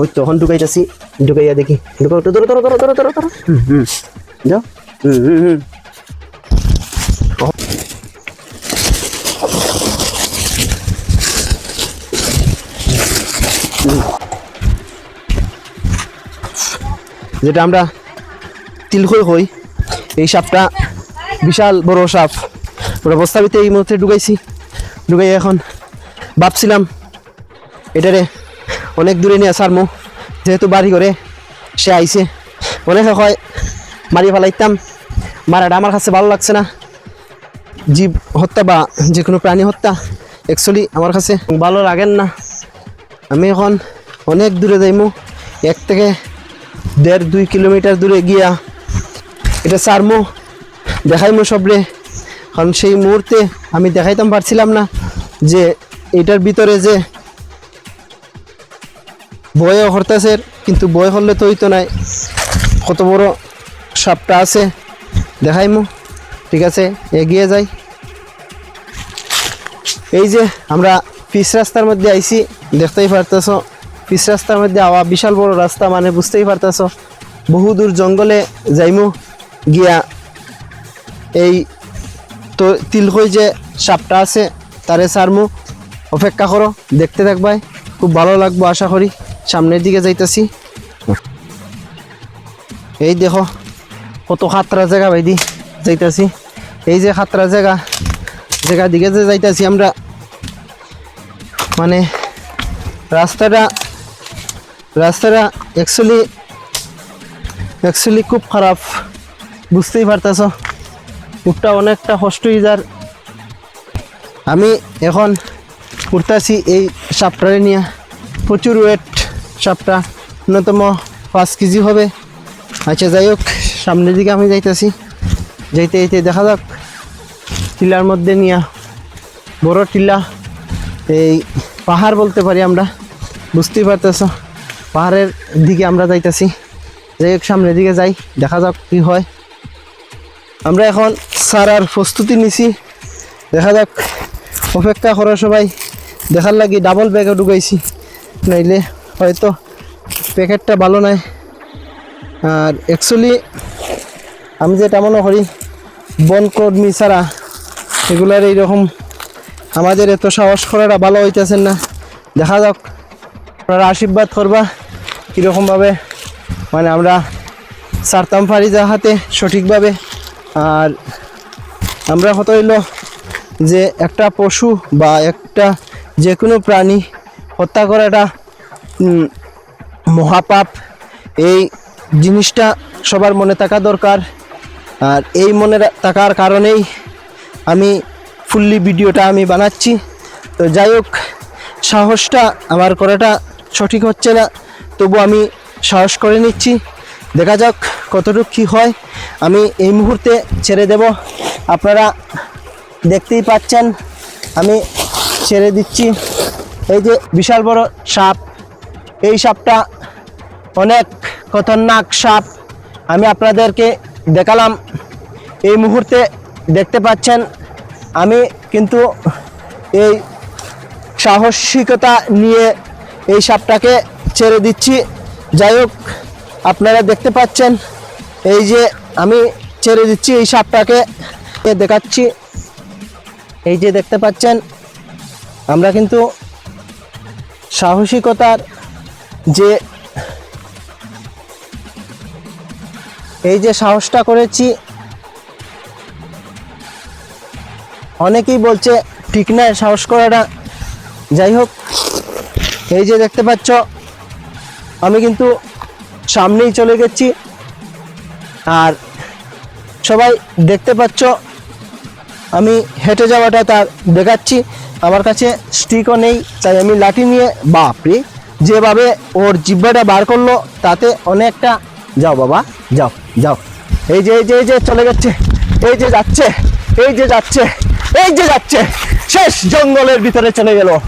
ওই তখন ঢুকাইতেছি ঢুকাইয়া দেখি। ঢুকাও তো ধরো ধরো ধরো ধরো ধরো ধরো। হুম হুম। যাও। হুম হুম হুম। যেটা আমরা তিলখই হই এই সাপটা বিশাল বড় সাপ। ওটা বস্তাবিতে এই মুহূর্তে ঢুকাইছি। ঢুকাই এখন ভাবছিলাম এটারে অনেক দূরে নিয়ে আসার মো যেহেতু বাড়ি করে সে আইছে। অনেকে হয় মারি ফেলাইতাম। মারাটা আমার কাছে ভালো লাগছে না। জীব হত্যা বা যে কোনো প্রাণী হত্যা অ্যাকচুয়ালি আমার কাছে ভালো লাগেন না। আমি এখন অনেক দূরে যাইমু। এক থেকে দেড় দুই কিলোমিটার দূরে গিয়া এটা সারমো দেখাইমো সবরে। কারণ সেই মুহূর্তে আমি দেখাইতাম পারছিলাম না যে এটার ভিতরে যে বয়ে হরতাছে, কিন্তু বয় হলে তো হইতো নাই কত বড় সাপটা আছে, দেখাইমো। ঠিক আছে, এগিয়ে যাই। এই যে আমরা পিচ রাস্তার মধ্যে আইছি, দেখতেই পারতেছ। পিচ রাস্তার মধ্যে আওয়া বিশাল বড় রাস্তা মানে বুঝতেই পারতেছ। বহু দূর জঙ্গলে যাইমু, গিয়া এই তো তিলকই যে সাপটা আছে, তারে সারমু অপেক্ষা করো, দেখতে থাকবাই। খুব ভালো লাগবো, আশা করি। সামনের দিকে যাইতেছি। এই দেখো, কত খাতরা জায়গা ভাইদি, যাইতাছি। এই যে খাতরা জায়গা জায়গা দিকে যে যাইতাছি আমরা। মানে রাস্তাটা রাস্তাটা অ্যাকচুয়ালি অ্যাকচুয়ালি খুব খারাপ, বুঝতেই পারতেছ। উঠটা অনেকটা কষ্ট হয়ে যার। আমি এখন উঠতেছি এই সাপটারে নিয়ে। প্রচুর ওয়েট সাপটা ন্যূনতম পাঁচ কেজি হবে। আচ্ছা যাই হোক, সামনের দিকে আমি যাইতেছি। যাইতে যাইতে দেখা যাক, টিলার মধ্যে নিয়া বড় টিলা, এই পাহাড় বলতে পারি আমরা, বুঝতেই পারতেছ, পাহাড়ের দিকে আমরা যাইতেছি। যাই হোক, সামনের দিকে যাই, দেখা যাক কী হয়। আমরা এখন সারার প্রস্তুতি নিছি। দেখা যাক, অপেক্ষা করো সবাই, দেখার লাগি ডাবল ব্যাগে ঢুকাইছি, নাইলে হয়তো প্যাকেটটা ভালো নাই। আর অ্যাকচুয়ালি আমি যেটা মনে করি, বন কর্মী ছাড়া এগুলার এইরকম আমাদের এত সাহস করাটা ভালো হইতেছেন না। দেখা যাক, আপনারা আশীর্বাদ করবা, কীরকমভাবে মানে আমরা সারতাম পারি যাহাতে সঠিকভাবে। আর আমরা কত হইল যে একটা পশু বা একটা যে কোনো প্রাণী হত্যা করাটা মহাপাপ, এই জিনিসটা সবার মনে থাকা দরকার। আর এই মনে থাকার কারণেই আমি ফুললি ভিডিওটা আমি বানাচ্ছি। তো যাই হোক, সাহসটা আমার করাটা সঠিক হচ্ছে না, তবু আমি সাহস করে নিচ্ছি। দেখা যাক কতটুকু কী হয়। আমি এই মুহূর্তে ছেড়ে দেব। আপনারা দেখতেই পাচ্ছেন, আমি ছেড়ে দিচ্ছি। এই যে বিশাল বড় সাপ এই সাপটা অনেক খতরনাক সাপ। আমি আপনাদেরকে দেখালাম। এই মুহূর্তে দেখতে পাচ্ছেন, আমি কিন্তু এই সাহসিকতা নিয়ে এই সাপটাকে ছেড়ে দিচ্ছি। যাই হোক, আপনারা দেখতে পাচ্ছেন, এই যে আমি ছেড়ে দিচ্ছি এই সাপটাকে দেখাচ্ছি। এই যে দেখতে পাচ্ছেন, আমরা কিন্তু সাহসিকতার যে এই যে সাহসটা করেছি, অনেকেই বলছে ঠিক না, সাহস করাটা। যাই হোক, এই যে দেখতে পাচ্ছ, আমি কিন্তু সামনেই চলে গেছি। আর সবাই দেখতে পাচ্ছ, আমি হেঁটে যাওয়াটা তার দেখাচ্ছি। আমার কাছে স্টিকও নেই, তাই আমি লাঠি নিয়ে, বাপরে! যেভাবে ওর জিব্বাটা বার করল, তাতে অনেকটা যাও বাবা, যাও যাও। এই যে এই যে এই যে, চলে যাচ্ছে এই যে যাচ্ছে, এই যে যাচ্ছে, এই যে যাচ্ছে। শেষ জঙ্গলের ভিতরে চলে গেল।